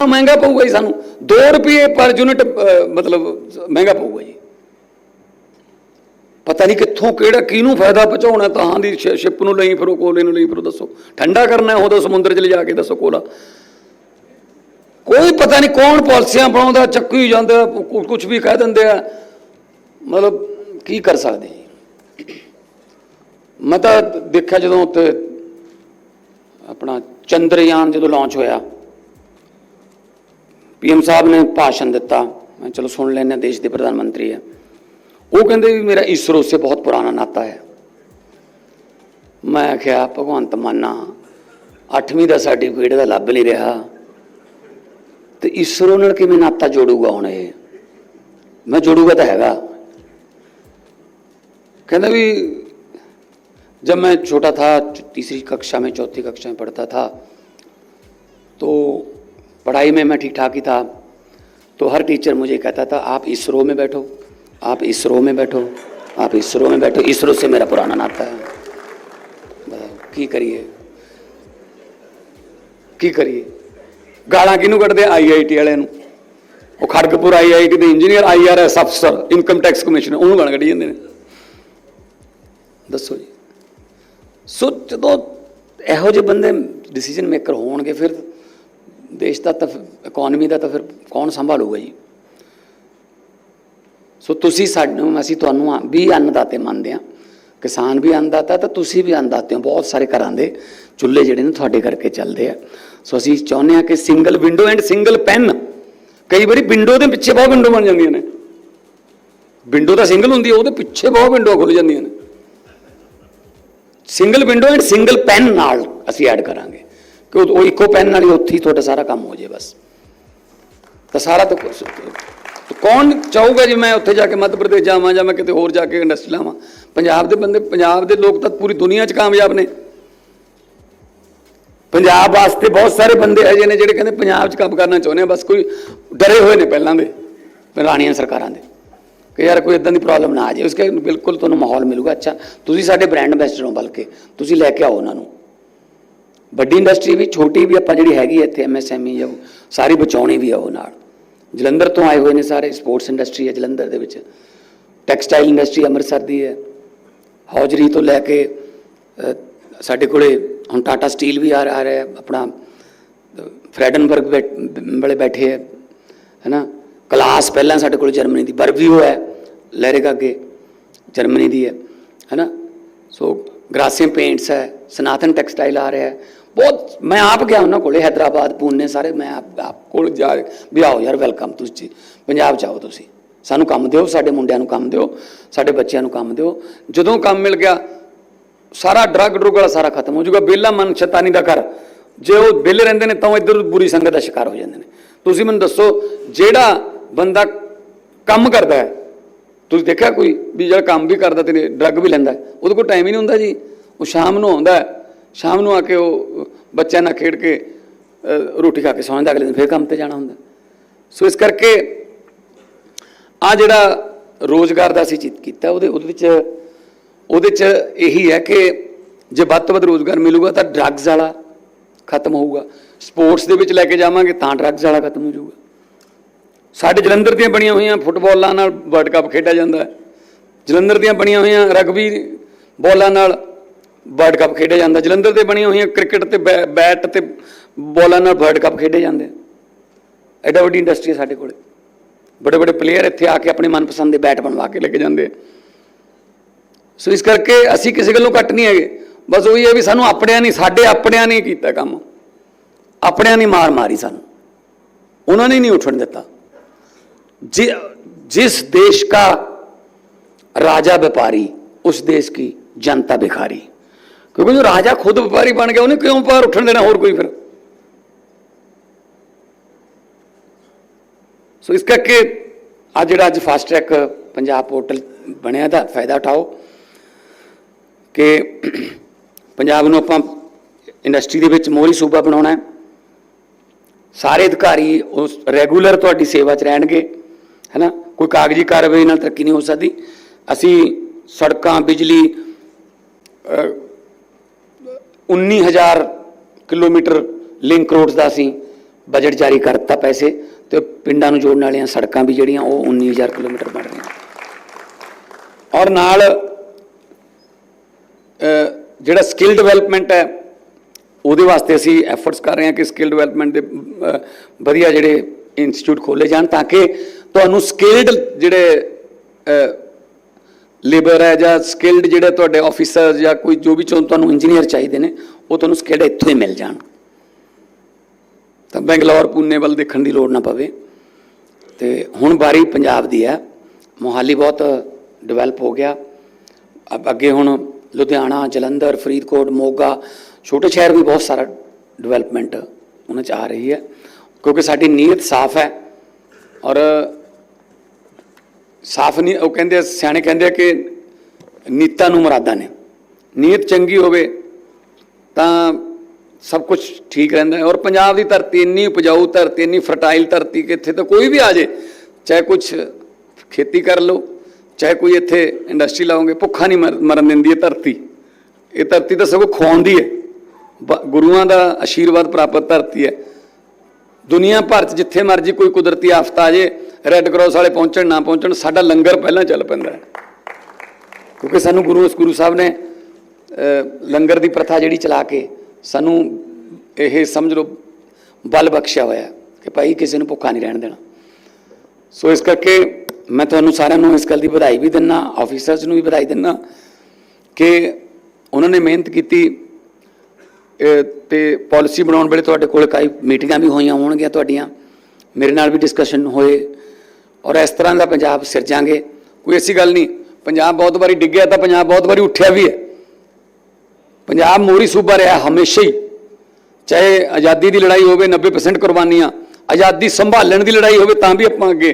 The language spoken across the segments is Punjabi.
ਮਹਿੰਗਾ ਪਊਗਾ ਜੀ ਸਾਨੂੰ? 2 ਰੁਪਏ ਪਰ ਯੂਨਿਟ ਮਤਲਬ, ਮਹਿੰਗਾ ਪਊਗਾ ਜੀ। ਪਤਾ ਨਹੀਂ ਕਿੱਥੋਂ ਕਿਹੜਾ ਕਿਹਨੂੰ ਫਾਇਦਾ ਪਹੁੰਚਾਉਣਾ, ਤਾਂ ਦੀ ਸ਼ਿਪ ਨੂੰ ਲਈ ਫਿਰੋ ਕੋਲੇ ਨੂੰ ਲਈ ਫਿਰੋ ਦੱਸੋ। ਠੰਡਾ ਕਰਨਾ ਹੈ ਉਹਦਾ ਸਮੁੰਦਰ 'ਚ ਲਿਜਾ ਕੇ ਦੱਸੋ ਕੋਲਾ। ਕੋਈ ਪਤਾ ਨਹੀਂ ਕੌਣ ਪਾਲਿਸੀਆਂ ਬਣਾਉਂਦਾ ਚੱਕੀ ਜਾਂਦਾ ਕੁਝ ਵੀ ਕਹਿ ਦਿੰਦੇ ਆ। ਮਤਲਬ ਕੀ ਕਰ ਸਕਦੇ ਮੈਂ ਤਾਂ ਦੇਖਿਆ ਜਦੋਂ ਉੱਤੇ ਆਪਣਾ ਚੰਦਰਯਾਨ ਜਦੋਂ ਲਾਂਚ ਹੋਇਆ। ਪੀਐਮ ਸਾਹਿਬ ਨੇ ਭਾਸ਼ਣ ਦਿੱਤਾ ਮੈਂ ਚਲੋ ਸੁਣ ਲੈਂਦੇ ਹਾਂ ਦੇਸ਼ ਦੇ ਪ੍ਰਧਾਨ ਮੰਤਰੀ ਹੈ ਉਹ ਕਹਿੰਦੇ ਵੀ ਮੇਰਾ ਇਸਰੋ ਸੇ ਬਹੁਤ ਪੁਰਾਣਾ ਨਾਤਾ ਹੈ ਮੈਂ ਕਿਹਾ ਭਗਵੰਤ ਮਾਨਾ 8ਵੀਂ ਦਾ ਸਰਟੀਫਿਕੇਟ ਦਾ ਲੱਭ ਨਹੀਂ ਰਿਹਾ ਤੇ ਇਸਰੋ ਨਾਲ ਕਿਵੇਂ ਨਾਤਾ ਜੋੜੂਗਾ ਹੁਣ ਇਹ ਮੈਂ ਜੋੜੂਗਾ ਤਾਂ ਹੈਗਾ कहना भी जब मैं छोटा था तीसरी कक्षा में चौथी कक्षा में पढ़ता था तो पढ़ाई में मैं ठीक ठाक ही था तो हर टीचर मुझे कहता था आप इसरो में बैठो आप इसरो में बैठो आप इसरो में बैठो इसरो से मेरा पुराना नाता है बताओ, की करिए ਕੀ ਕਰੀਏ ਗਾਲਾਂ ਕਿਹਨੂੰ ਕੱਢਦੇ ਆਈਆਈਟੀ ਵਾਲਿਆਂ ਨੂੰ ਉਹ ਖੜਗਪੁਰ ਆਈਆਈਟੀ ਦੇ ਇੰਜੀਨੀਅਰ ਆਈਆਰਐਸ ਅਫਸਰ ਇਨਕਮ ਟੈਕਸ ਕਮਿਸ਼ਨਰ ਉਹਨੂੰ ਗਾਲਾਂ ਕੱਢੀ ਜਾਂਦੇ ਨੇ ਦੱਸੋ ਜੀ ਸੋ ਜਦੋਂ ਇਹੋ ਜਿਹੇ ਬੰਦੇ ਡਿਸੀਜਨ ਮੇਕਰ ਹੋਣਗੇ ਫਿਰ ਦੇਸ਼ ਦਾ ਤਾਂ ਇਕਨੋਮੀ ਦਾ ਤਾਂ ਫਿਰ ਕੌਣ ਸੰਭਾਲੂਗਾ ਜੀ? ਸੋ ਤੁਸੀਂ ਸਾਨੂੰ ਅਸੀਂ ਤੁਹਾਨੂੰ ਵੀ ਅੰਨਦਾਤੇ ਮੰਨਦੇ ਆ। ਕਿਸਾਨ ਵੀ ਅੰਨਦਾਤਾ, ਤਾਂ ਤੁਸੀਂ ਵੀ ਅੰਨਦਾਤੇ ਹੋ, ਬਹੁਤ ਸਾਰੇ ਘਰਾਂ ਦੇ ਚੁੱਲ੍ਹੇ ਜਿਹੜੇ ਨੇ ਤੁਹਾਡੇ ਕਰਕੇ ਚੱਲਦੇ ਆ। ਸੋ ਅਸੀਂ ਚਾਹੁੰਦੇ ਆ ਕਿ single window and single PAN ਕਈ ਵਾਰੀ ਵਿੰਡੋ ਦੇ ਪਿੱਛੇ ਬਹੁਤ ਵਿੰਡੋ ਬਣ ਜਾਂਦੀਆਂ ਨੇ। ਵਿੰਡੋ ਤਾਂ ਸਿੰਗਲ ਹੁੰਦੀ ਹੈ ਉਹਦੇ ਪਿੱਛੇ ਬਹੁਤ ਵਿੰਡੋ ਖੁੱਲ ਜਾਂਦੀਆਂ ਨੇ। Single window and single PAN ਨਾਲ ਅਸੀਂ ਐਡ ਕਰਾਂਗੇ। ਕਿ ਉਹ ਇੱਕੋ ਪੈਨ ਨਾਲ ਹੀ ਉੱਥੇ ਹੀ ਤੁਹਾਡਾ ਸਾਰਾ ਕੰਮ ਹੋ ਜਾਏ ਬਸ। ਤਾਂ ਸਾਰਾ ਤਾਂ ਕੁਛ- ਕੌਣ ਚਾਹੂਗਾ ਜੀ ਮੈਂ ਉੱਥੇ ਜਾ ਕੇ ਮੱਧ ਪ੍ਰਦੇਸ਼ ਜਾਵਾਂ ਜਾਂ ਮੈਂ ਕਿਤੇ ਹੋਰ ਜਾ ਕੇ ਇੰਡਸਟਰੀ ਲਾਵਾਂ? ਪੰਜਾਬ ਦੇ ਬੰਦੇ ਪੰਜਾਬ ਦੇ ਲੋਕ ਤਾਂ ਪੂਰੀ ਦੁਨੀਆ 'ਚ ਕਾਮਯਾਬ ਨੇ। ਪੰਜਾਬ ਵਾਸਤੇ ਬਹੁਤ ਸਾਰੇ ਬੰਦੇ ਅਜੇ ਨੇ ਜਿਹੜੇ ਕਹਿੰਦੇ ਪੰਜਾਬ 'ਚ ਕੰਮ ਕਰਨਾ ਚਾਹੁੰਦੇ ਆ, ਬਸ ਕੋਈ ਡਰੇ ਹੋਏ ਨੇ ਪਹਿਲਾਂ ਦੇ ਪੁਰਾਣੀਆਂ ਸਰਕਾਰਾਂ ਦੇ। ਕਿ ਯਾਰ ਕੋਈ ਇਦਾਂ ਦੀ ਪ੍ਰੋਬਲਮ ਨਾ ਆ ਜਾਏ ਉਸਕੇ ਬਿਲਕੁਲ ਤੁਹਾਨੂੰ ਮਾਹੌਲ ਮਿਲੂਗਾ, ਅੱਛਾ। ਤੁਸੀਂ ਸਾਡੇ ਬ੍ਰਾਂਡ ਐਂਬੈਸਡਰ ਹੋ ਬਲਕਿ, ਤੁਸੀਂ ਲੈ ਕੇ ਆਓ ਉਹਨਾਂ ਨੂੰ। ਵੱਡੀ ਇੰਡਸਟਰੀ ਵੀ ਛੋਟੀ ਵੀ ਆਪਾਂ ਜਿਹੜੀ ਹੈਗੀ ਹੈ ਇੱਥੇ ਐਮਐਸਐਮਈ ਜਾਂ ਸਾਰੀ ਬਚਾਉਣੀ ਵੀ ਆ ਉਹ ਨਾਲ। ਜਲੰਧਰ ਤੋਂ ਆਏ ਹੋਏ ਨੇ ਸਾਰੇ ਸਪੋਰਟਸ ਇੰਡਸਟਰੀ ਹੈ ਜਲੰਧਰ ਦੇ ਵਿੱਚ। ਟੈਕਸਟਾਈਲ ਇੰਡਸਟਰੀ ਅੰਮ੍ਰਿਤਸਰ ਦੀ ਹੈ। ਹੌਜਰੀ ਤੋਂ ਲੈ ਕੇ ਸਾਡੇ ਕੋਲੇ ਹੁਣ ਟਾਟਾ ਸਟੀਲ ਵੀ ਆ ਰਿਹਾ ਹੈ ਆਪਣਾ ਅ, ਫਰੈਡਨਬਰਗ ਬੈਠ- ਵਾਲੇ ਬੈਠੇ ਹੈ ਹੈਨਾ? ਕਲਾਸ ਪਹਿਲਾਂ ਸਾਡੇ ਕੋਲ ਜਰਮਨੀ ਦੀ ਬਰਵੀਓ ਹੈ ਲਹਿਰੇਗਾ ਅੱਗੇ ਜਰਮਨੀ ਦੀ ਹੈ ਹੈਨਾ? ਸੋ ਗ੍ਰਾਸਿਮ ਪੇਂਟਸ ਹੈ ਸਨਾਤਨ ਟੈਕਸਟਾਈਲ ਆ ਰਿਹਾ। ਹੈ ਬਹੁਤ ਮੈਂ ਆਪ ਗਿਆ ਉਹਨਾਂ ਕੋਲੇ, ਹੈਦਰਾਬਾਦ, ਪੂਨੇ ਸਾਰੇ, ਮੈਂ ਆਪ ਆਪ ਕੋਲ ਜਾ ਵੀ ਆਓ ਯਾਰ ਵੈਲਕਮ ਤੁਸੀਂ ਪੰਜਾਬ ਚ ਆਓ ਤੁਸੀਂ। ਸਾਨੂੰ ਕੰਮ ਦਿਓ, ਸਾਡੇ ਮੁੰਡਿਆਂ ਨੂੰ ਕੰਮ ਦਿਓ, ਸਾਡੇ ਬੱਚਿਆਂ ਨੂੰ ਕੰਮ ਦਿਓ। ਜਦੋਂ ਕੰਮ ਮਿਲ ਗਿਆ, ਸਾਰਾ ਡਰੱਗ ਡਰੁੱਗ ਵਾਲਾ ਸਾਰਾ ਖਤਮ ਹੋ ਜਾਊਗਾ। ਬੇਲਾ ਮਨ ਸ਼ੈਤਾਨੀ ਦਾ ਘਰ। ਜੇ ਉਹ ਬਿੱਲ ਰਹਿੰਦੇ ਨੇ, ਤਾਂ ਉਹ ਇੱਧਰ ਬੁਰੀ ਸੰਗਤ ਦਾ ਸ਼ਿਕਾਰ ਹੋ ਜਾਂਦੇ ਨੇ। ਤੁਸੀਂ ਮੈਨੂੰ ਦੱਸੋ, ਜਿਹੜਾ ਬੰਦਾ ਕੰਮ ਕਰਦਾ ਹੈ, ਤੁਸੀਂ ਦੇਖਿਆ ਕੋਈ ਵੀ ਜਿਹੜਾ ਕੰਮ ਵੀ ਕਰਦਾ ਤੇ ਡਰੱਗ ਵੀ ਲੈਂਦਾ ਉਹਦੇ ਕੋਲ ਟਾਈਮ ਹੀ ਨਹੀਂ ਹੁੰਦਾ ਜੀ। ਉਹ ਸ਼ਾਮ ਨੂੰ ਆਉਂਦਾ ਸ਼ਾਮ ਨੂੰ ਆ ਕੇ ਉਹ ਬੱਚਿਆਂ ਨਾਲ ਖੇਡ ਕੇ ਰੋਟੀ ਖਾ ਕੇ ਸੌਂ ਜਾਂਦਾ ਅਗਲੇ ਦਿਨ ਫੇਰ ਕੰਮ ਤੇ ਜਾਣਾ ਹੁੰਦਾ। ਸੋ ਇਸ ਕਰਕੇ ਆ ਜਿਹੜਾ ਰੋਜ਼ਗਾਰ ਦਾ ਅਸੀਂ ਚਿੱਤ ਕੀਤਾ, ਉਹਦੇ ਉਹਦੇ ਵਿੱਚ, ਉਹਦੇ ਚ ਇਹੀ ਹੈ ਕਿ ਜੇ ਵੱਧ ਤੋਂ ਵੱਧ ਰੋਜ਼ਗਾਰ ਮਿਲੂਗਾ ਤਾਂ ਡਰੱਗਸ ਵਾਲਾ ਖਤਮ ਹੋਊਗਾ। ਸਪੋਰਟਸ ਦੇ ਵਿੱਚ ਲੈ ਕੇ ਜਾਵਾਂਗੇ ਤਾਂ ਡਰੱਗਸ ਵਾਲਾ ਖਤਮ ਹੋ ਜਾਊਗਾ। ਸਾਡੇ ਜਲੰਧਰ ਦੀਆਂ ਬਣੀਆਂ ਹੋਈਆਂ ਫੁੱਟਬਾਲਾਂ ਨਾਲ ਵਰਲਡ ਕੱਪ ਖੇਡਿਆ ਜਾਂਦਾ ਹੈ। ਜਲੰਧਰ ਦੀਆਂ ਬਣੀਆਂ ਹੋਈਆਂ ਰਗਬੀ ਬੋਲਾਂ ਨਾਲ ਵਰਲਡ ਕੱਪ ਖੇਡਿਆ ਜਾਂਦਾ ਜਲੰਧਰ ਦੇ ਬਣੀਆਂ ਹੋਈਆਂ ਕ੍ਰਿਕਟ ਤੇ ਬੈ- ਬੈਟ ਤੇ ਬੋਲਾਂ ਨਾਲ ਵਰਲਡ ਕੱਪ ਖੇਡੇ ਜਾਂਦੇ ਆ। ਐਡਾ ਵੱਡੀ ਇੰਡਸਟਰੀ ਹੈ ਸਾਡੇ ਕੋਲੇ ਬੜੇ ਬੜੇ ਪਲੇਅਰ ਇੱਥੇ ਆ ਕੇ ਆਪਣੇ ਮਨਪਸੰਦ ਦੇ ਬੈਟ ਬਣਵਾ ਕੇ ਲੈ ਕੇ ਜਾਂਦੇ ਆ ਸੋ ਇਸ ਕਰਕੇ ਅਸੀਂ ਕਿਸੇ ਗੱਲੋਂ ਘੱਟ ਨਹੀਂ ਹੈਗੇ ਬਸ ਉਹੀ ਹੈ ਵੀ ਸਾਨੂੰ ਆਪਣਿਆਂ ਨਹੀਂ ਸਾਡੇ ਆਪਣਿਆਂ ਨੇ ਕੀਤਾ ਕੰਮ ਆਪਣਿਆਂ ਨੇ ਮਾਰ ਮਾਰੀ ਸਾਨੂੰ ਉਹਨਾਂ ਨੇ ਨਹੀਂ ਉੱਠਣ ਦਿੱਤਾ जि- जिस देश का राजा व्यापारी उस देश की जनता भिखारी ਕਿਉਂਕਿ ਜੋ ਰਾਜਾ ਖੁਦ ਵਪਾਰੀ ਬਣ ਗਿਆ, ਉਹਨੇ ਕਿਉਂ ਪਾਰ ਉੱਠਣ ਦੇਣਾ ਹੋਰ ਕੋਈ ਫਿਰ? ਸੋ ਇਸ ਕਰਕੇ ਅੱਜ ਜਿਹੜਾ ਅੱਜ ਫਾਸਟ ਟਰੈਕ ਪੰਜਾਬ ਪੋਰਟਲ ਬਣਿਆ ਦਾ, ਫਾਇਦਾ ਉਠਾਓ ਕਿ ਪੰਜਾਬ ਨੂੰ ਆਪਾਂ ਇੰਡਸਟਰੀ ਦੇ ਵਿੱਚ ਮੋਹਰੀ ਸੂਬਾ ਬਣਾਉਣਾ ਸਾਰੇ ਅਧਿਕਾਰੀ ਉਸ ਰੈਗੂਲਰ ਤੁਹਾਡੀ ਸੇਵਾ 'ਚ ਰਹਿਣਗੇ, ਹੈਨਾ? ਕੋਈ ਕਾਗਜ਼ੀ ਕਾਰਵਾਈ ਨਾਲ ਤਰੱਕੀ ਨਹੀਂ ਹੋ ਸਕਦੀ। ਅਸੀਂ ਸੜਕਾਂ, ਬਿਜਲੀ 19000 ਕਿਲੋਮੀਟਰ ਲਿੰਕ ਰੋਡਸ ਦਾ ਅਸੀਂ ਬਜਟ ਜਾਰੀ ਕਰਤਾ ਪੈਸੇ ਤੇ ਪਿੰਡਾਂ ਨੂੰ ਜੋੜਨ ਵਾਲੀਆਂ ਸੜਕਾਂ ਵੀ ਜਿਹੜੀਆਂ ਉਹ 19000 ਕਿਲੋਮੀਟਰ ਬਣ ਰਹੀਆਂ। ਔਰ ਨਾਲ ਜਿਹੜਾ ਸਕਿੱਲ ਡਿਵੈਲਪਮੈਂਟ ਹੈ, ਉਹਦੇ ਵਾਸਤੇ ਅਸੀਂ ਐਫਰਟਸ ਕਰ ਰਹੇ ਹਾਂ ਕਿ ਸਕਿੱਲ ਡਿਵੈਲਪਮੈਂਟ ਦੇ ਵਧੀਆ ਜਿਹੜੇ ਇੰਸਟੀਚਿਊਟ ਖੋਲੇ ਜਾਣ ਤਾਂ ਕਿ ਤੁਹਾਨੂੰ ਸਕਿਲਡ ਜਿਹੜੇ ਲੇਬਰ ਹੈ ਜਾਂ ਸਕਿਲਡ ਜਿਹੜੇ ਤੁਹਾਡੇ ਆਫੀਸਰ ਜਾਂ ਕੋਈ ਜੋ ਵੀ ਚੋਂ ਤੁਹਾਨੂੰ ਇੰਜੀਨੀਅਰ ਚਾਹੀਦੇ ਨੇ, ਉਹ ਤੁਹਾਨੂੰ ਸਕਿਲਡ ਇੱਥੋਂ ਹੀ ਮਿਲ ਜਾਣ। ਤਾਂ ਬੈਂਗਲੌਰ, ਪੂਨੇ ਵੱਲ ਦੇਖਣ ਦੀ ਲੋੜ ਨਾ ਪਵੇ। ਤੇ ਹੁਣ ਵਾਰੀ ਪੰਜਾਬ ਦੀ ਹੈ। ਮੋਹਾਲੀ ਬਹੁਤ ਡਿਵੈਲਪ ਹੋ ਗਿਆ। ਅੱਗੇ ਹੁਣ ਲੁਧਿਆਣਾ, ਜਲੰਧਰ, ਫਰੀਦਕੋਟ, ਮੋਗਾ, ਛੋਟੇ ਸ਼ਹਿਰ ਵੀ ਬਹੁਤ ਸਾਰਾ ਡਿਵੈਲਪਮੈਂਟ ਉਹਨਾਂ ਚ ਆ ਰਹੀ ਹੈ। ਕਿਉਂਕਿ ਸਾਡੀ ਨੀਅਤ ਸਾਫ਼ ਹੈ। ਔਰ ਸਾਫ਼ ਨਹੀਂ, ਉਹ ਕਹਿੰਦੇ, ਸਿਆਣੇ ਕਹਿੰਦੇ ਆ ਕਿ ਨੀਤਾਂ ਨੂੰ ਮਰਾਦਾਂ ਨੇ। ਨੀਅਤ ਚੰਗੀ ਹੋਵੇ ਤਾਂ ਸਭ ਕੁਝ ਠੀਕ ਰਹਿੰਦਾ ਹੈ। ਔਰ ਪੰਜਾਬ ਦੀ ਧਰਤੀ ਇੰਨੀ ਉਪਜਾਊ ਧਰਤੀ, ਇੰਨੀ ਫਰਟਾਈਲ ਧਰਤੀ ਕਿ ਇੱਥੇ ਤਾਂ ਕੋਈ ਵੀ ਆ ਜੇ ਚਾਹੇ ਕੁਝ ਖੇਤੀ ਕਰ ਲਓ, ਚਾਹੇ ਕੋਈ ਇੱਥੇ ਇੰਡਸਟਰੀ ਲਾਉਂਗੇ ਭੁੱਖਾ ਨਹੀਂ ਮਰ- ਮਰਨ ਦਿੰਦੀ ਇਹ ਧਰਤੀ। ਇਹ ਧਰਤੀ ਤਾਂ ਸਗੋਂ ਖਵਾਉਂਦੀ ਹੈ। ਬ- ਗੁਰੂਆਂ ਦਾ ਆਸ਼ੀਰਵਾਦ ਪ੍ਰਾਪਤ ਧਰਤੀ ਹੈ। ਦੁਨੀਆ ਭਰ 'ਚ ਜਿੱਥੇ ਮਰਜ਼ੀ ਕੋਈ ਕੁਦਰਤੀ ਆਫਤ ਆ ਜੇ ਰੈੱਡ ਕਰਾਸ ਵਾਲੇ ਪਹੁੰਚਣ ਨਾ ਪਹੁੰਚਣ ਸਾਡਾ ਲੰਗਰ ਪਹਿਲਾਂ ਚੱਲ ਪੈਂਦਾ ਕਿਉਂਕਿ ਸਾਨੂੰ ਗੁਰੂ ਉਸ ਗੁਰੂ ਸਾਹਿਬ ਨੇ ਲੰਗਰ ਦੀ ਪ੍ਰਥਾ ਜਿਹੜੀ ਚਲਾ ਕੇ ਸਾਨੂੰ ਇਹ ਸਮਝ ਲਓ ਬਲ ਬਖਸ਼ਿਆ ਹੋਇਆ ਕਿ ਭਾਈ ਕਿਸੇ ਨੂੰ ਭੁੱਖਾ ਨਹੀਂ ਰਹਿਣ ਦੇਣਾ। ਸੋ ਇਸ ਕਰਕੇ ਮੈਂ ਤੁਹਾਨੂੰ ਸਾਰਿਆਂ ਨੂੰ ਇਸ ਗੱਲ ਦੀ ਵਧਾਈ ਵੀ ਦਿੰਨਾ ਆਫੀਸਰਸ ਨੂੰ ਵੀ ਵਧਾਈ ਦਿੰਨਾ ਕਿ ਉਹਨਾਂ ਨੇ ਮਿਹਨਤ ਕੀਤੀ ਅ, ਤੇ ਪਾਲਿਸੀ ਬਣਾਉਣ ਵੇਲੇ ਤੁਹਾਡੇ ਕੋਲ ਕਈ ਮੀਟਿੰਗਾਂ ਵੀ ਹੋਈਆਂ ਹੋਣਗੀਆਂ ਤੁਹਾਡੀਆਂ। ਮੇਰੇ ਨਾਲ ਵੀ ਡਿਸਕਸ਼ਨ ਹੋਏ। ਔਰ ਇਸ ਤਰ੍ਹਾਂ ਦਾ ਪੰਜਾਬ ਸਿਰਜਾਂਗੇ। ਕੋਈ ਐਸੀ ਗੱਲ ਨਹੀਂ, ਪੰਜਾਬ ਬਹੁਤ ਵਾਰੀ ਡਿੱਗਿਆ ਤਾਂ ਪੰਜਾਬ ਬਹੁਤ ਵਾਰੀ ਉੱਠਿਆ ਵੀ ਹੈ। ਪੰਜਾਬ ਮੋਰੀ ਸੂਬਾ ਰਿਹਾ ਹਮੇਸ਼ਾ ਹੀ। ਚਾਹੇ ਆਜ਼ਾਦੀ ਦੀ ਲੜਾਈ ਹੋਵੇ 90% ਕੁਰਬਾਨੀਆਂ, ਆਜ਼ਾਦੀ ਸੰਭਾਲਣ ਦੀ ਲੜਾਈ ਹੋਵੇ ਤਾਂ ਵੀ ਆਪਾਂ ਅੱਗੇ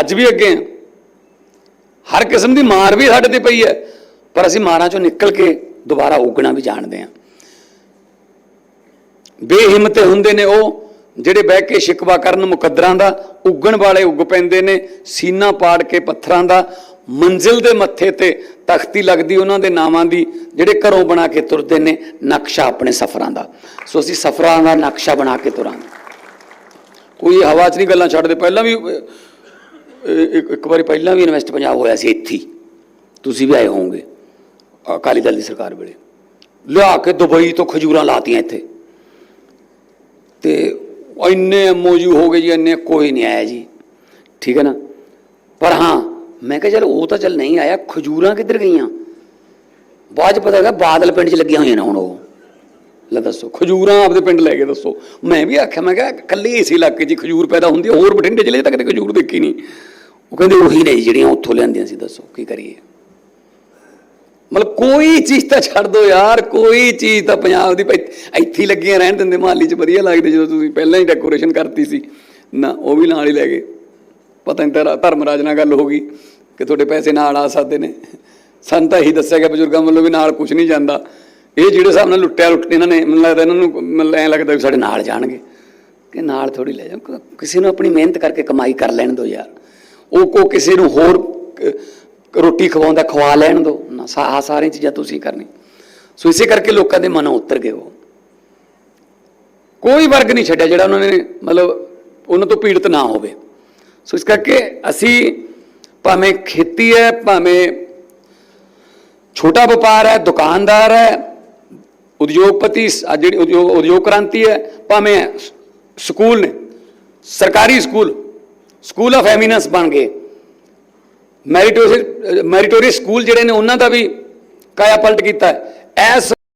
ਅੱਜ ਵੀ ਅੱਗੇ ਹਾਂ। ਹਰ ਕਿਸਮ ਦੀ ਮਾਰ ਵੀ ਸਾਡੇ ਤੇ ਪਈ ਹੈ, ਪਰ ਅਸੀਂ ਮਾਰਾਂ ਚੋਂ ਨਿਕਲ ਕੇ ਦੁਬਾਰਾ ਉੱਗਣਾ ਵੀ ਜਾਣਦੇ ਹਾਂ। ਬੇਹਿੰਮਤੇ ਹੁੰਦੇ ਨੇ ਉਹ ਜਿਹੜੇ ਬਹਿ ਕੇ ਸ਼ਿਕਵਾ ਕਰਨ ਮੁਕੱਦਰਾਂ ਦਾ, ਉੱਗਣ ਵਾਲੇ ਉੱਗ ਪੈਂਦੇ ਨੇ, ਸੀਨਾ ਪਾੜ ਕੇ ਪੱਥਰਾਂ ਦਾ, ਮੰਜ਼ਿਲ ਦੇ ਮੱਥੇ ਤੇ ਤਖਤੀ ਲੱਗਦੀ ਉਹਨਾਂ ਦੇ ਨਾਵਾਂ ਦੀ, ਜਿਹੜੇ ਘਰੋਂ ਬਣਾ ਕੇ ਤੁਰਦੇ ਨੇ, ਨਕਸ਼ਾ ਆਪਣੇ ਸਫ਼ਰਾਂ ਦਾ। ਸੋ ਅਸੀਂ ਸਫ਼ਰਾਂ ਦਾ ਨਕਸ਼ਾ ਬਣਾ ਕੇ ਤੁਰਾਂਗੇ। ਕੋਈ ਹਵਾ 'ਚ ਨਹੀਂ ਗੱਲਾਂ ਛੱਡਦੇ। ਪਹਿਲਾਂ ਵੀ ਇੱਕ ਵਾਰੀ ਪਹਿਲਾਂ ਵੀ ਇਨਵੈਸਟ ਪੰਜਾਬ ਹੋਇਆ ਸੀ ਇੱਥੇ ਤੁਸੀਂ ਵੀ ਆਏ ਹੋਵੋਗੇ, ਅਕਾਲੀ ਦਲ ਦੀ ਸਰਕਾਰ ਵੇਲੇ। ਲਿਆ ਕੇ ਦੁਬਈ ਤੋਂ ਖਜੂਰਾਂ ਲਾਤੀਆਂ ਇੱਥੇ। ਤੇ ਇੰਨੇ ਐਮਓਯੂ ਹੋ ਗਏ ਜੀ, ਇੰਨੇ ਕੋਈ ਨਹੀਂ ਆਇਆ ਜੀ। ਠੀਕ ਹੈ ਨਾ? ਪਰ ਹਾਂ, ਮੈਂ ਕਿਹਾ ਚਲ ਉਹ ਤਾਂ ਚਲ ਨਹੀਂ ਆਇਆ, ਖਜੂਰਾਂ ਕਿੱਧਰ ਗਈਆਂ? ਬਾਅਦ 'ਚ ਪਤਾ ਹੈਗਾ ਬਾਦਲ ਪਿੰਡ 'ਚ ਲੱਗੀਆਂ ਹੋਈਆਂ ਨੇ ਹੁਣ ਉਹ। ਲੈ ਦੱਸੋ, ਖਜੂਰਾਂ ਆਪਦੇ ਪਿੰਡ ਲੈ ਕੇ ਦੱਸੋ। ਮੈਂ ਵੀ ਆਖਿਆ, ਮੈਂ ਕਿਹਾ ਇਕੱਲੇ ਇਸ ਇਲਾਕੇ 'ਚ ਖਜੂਰ ਪੈਦਾ ਹੁੰਦੀ ਹੋਰ ਬਠਿੰਡੇ ਜ਼ਿਲ੍ਹੇ ਤੱਕ ਤਾਂ ਖਜੂਰ ਦੇਖੀ ਨਹੀਂ। ਉਹ ਕਹਿੰਦੇ ਉਹੀ ਨੇ ਜੀ ਜਿਹੜੀਆਂ ਉੱਥੋਂ ਲਿਆਂਦੀਆਂ ਸੀ, ਦੱਸੋ ਕੀ ਕਰੀਏ। ਕੋਈ ਚੀਜ਼ ਤਾਂ ਛੱਡ ਦੋ ਯਾਰ, ਕੋਈ ਚੀਜ਼ ਤਾਂ ਪੰਜਾਬ ਦੀ ਭਾਈ, ਇੱਥੇ ਲੱਗੀਆਂ ਰਹਿਣ ਦਿੰਦੇ, ਮਹਾਲੀ 'ਚ ਵਧੀਆ ਲੱਗਦੇ ਜਦੋਂ ਤੁਸੀਂ ਪਹਿਲਾਂ ਹੀ ਡੈਕੋਰੇਸ਼ਨ ਕਰਤੀ ਸੀ। ਨਾ, ਉਹ ਵੀ ਨਾਲ ਹੀ ਲੈ ਗਏ। ਪਤਾ ਨਹੀਂ ਤੇਰਾ ਧਰਮਰਾਜ ਨਾਲ ਗੱਲ ਹੋ ਗਈ ਕਿ ਤੁਹਾਡੇ ਪੈਸੇ ਨਾਲ ਆ ਸਕਦੇ ਨੇ। ਸਾਨੂੰ ਤਾਂ ਇਹੀ ਦੱਸਿਆ ਗਿਆ ਬਜ਼ੁਰਗਾਂ ਵੱਲੋਂ ਵੀ ਨਾਲ ਕੁਝ ਨਹੀਂ ਜਾਂਦਾ। ਇਹ ਜਿਹੜੇ ਹਿਸਾਬ ਨਾਲ ਲੁੱਟਿਆ, ਲੁੱਟ ਇਹਨਾਂ ਨੇ, ਮੈਨੂੰ ਲੱਗਦਾ ਇਹਨਾਂ ਨੂੰ ਮੈਨੂੰ ਐਂ ਲੱਗਦਾ ਵੀ ਸਾਡੇ ਨਾਲ ਜਾਣਗੇ। ਕਿ ਨਾਲ ਥੋੜੀ ਲੈ ਜਾਓ। ਕਿਸੇ ਨੂੰ ਆਪਣੀ ਮਿਹਨਤ ਕਰਕੇ ਕਮਾਈ ਕਰ ਲੈਣ ਦਿਓ ਯਾਰ। ਉਹ ਕੋ ਕਿਸੇ ਨੂੰ ਹੋਰ ਰੋਟੀ ਖਵਾਉਂਦਾ ਖਵਾ ਲੈਣ ਦਿਓ ਨਾ, ਸਾ ਸਾਰੀਆਂ ਚੀਜ਼ਾਂ ਤੁਸੀਂ ਕਰਨੀ ਸੋ ਇਸੇ ਕਰਕੇ ਲੋਕਾਂ ਦੇ ਮਨ ਉਤਰ ਗਏ ਉਹ। ਕੋਈ ਵਰਗ ਨਹੀਂ ਛੱਡਿਆ ਜਿਹੜਾ ਉਹਨਾਂ ਨੇ ਮਤਲਬ ਉਹਨਾਂ ਤੋਂ ਪੀੜਤ ਨਾ ਹੋਵੇ। ਸੋ ਇਸ ਕਰਕੇ ਅਸੀਂ ਭਾਵੇਂ ਖੇਤੀ ਹੈ, ਭਾਵੇਂ ਛੋਟਾ ਵਪਾਰ ਹੈ, ਦੁਕਾਨਦਾਰ ਹੈ, ਉਦਯੋਗਪਤੀ ਸ- ਜਿਹੜੀ ਉਦਯੋਗ ਉਦਯੋਗ ਕ੍ਰਾਂਤੀ ਹੈ, ਭਾਵੇਂ ਸਕੂਲ ਨੇ, ਸਰਕਾਰੀ ਸਕੂਲ ਸਕੂਲ ਆਫ ਐਮੀਨੈਂਸ ਬਣ ਗਏ। ਮੈਰੀਟੋਰੀਅਸ ਮੈਰੀਟੋਰੀਅਸ ਸਕੂਲ ਜਿਹੜੇ ਨੇ ਉਹਨਾਂ ਦਾ ਵੀ ਕਾਇਆ ਪਲਟ ਕੀਤਾ ਹੈ। ਐਸ